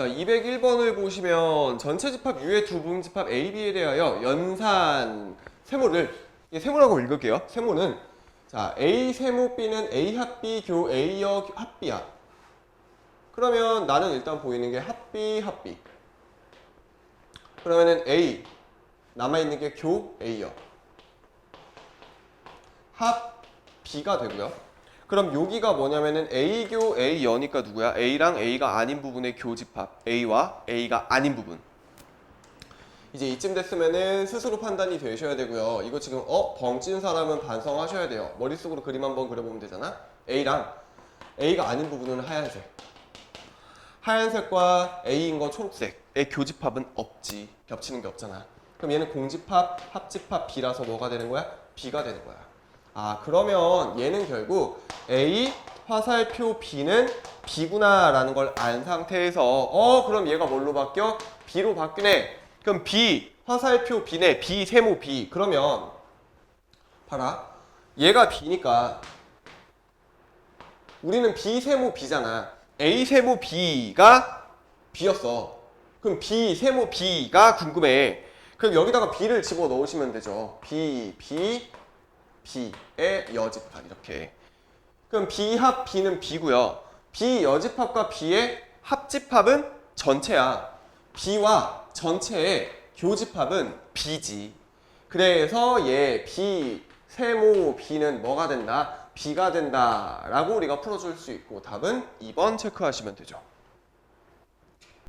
자, 201번을 보시면 전체 집합 U의 두 부분 집합 A, B에 대하여 연산 세모를 이게 세모라고 읽을게요. 세모는 자, A 세모 B는 A 합 B 교 A여 합 B야. 그러면 나는 일단 보이는 게 합 B 합 B. 그러면은 A 남아 있는 게 교 A여. 합 B가 되고요. 그럼 여기가 뭐냐면은 A교 A여니까 누구야? A랑 A가 아닌 부분의 교집합. A와 A가 아닌 부분. 이제 이쯤 됐으면은 스스로 판단이 되셔야 되고요. 이거 지금 어? 벙찐 사람은 반성하셔야 돼요. 머릿속으로 그림 한번 그려보면 되잖아? A랑 A가 아닌 부분은 하얀색. 하얀색과 A인 거 초록색의 교집합은 없지. 겹치는 게 없잖아. 그럼 얘는 공집합, 합집합 B라서 뭐가 되는 거야? B가 되는 거야. 아 그러면 얘는 결국 A 화살표 B는 B구나 라는 걸 안 상태에서 어 그럼 얘가 뭘로 바뀌어? B로 바뀌네. 그럼 B 화살표 B네. B 세모 B. 그러면 봐라. 얘가 B니까 우리는 B 세모 B잖아. A 세모 B가 B였어. 그럼 B 세모 B가 궁금해. 그럼 여기다가 B를 집어 넣으시면 되죠. B B B의 여집합 이렇게. 그럼 B 합 B는 B고요. B 여집합과 B의 합집합은 전체야. B와 전체의 교집합은 B지. 그래서 얘 B 세모 B는 뭐가 된다? B가 된다 라고 우리가 풀어줄 수 있고 답은 2번 체크하시면 되죠.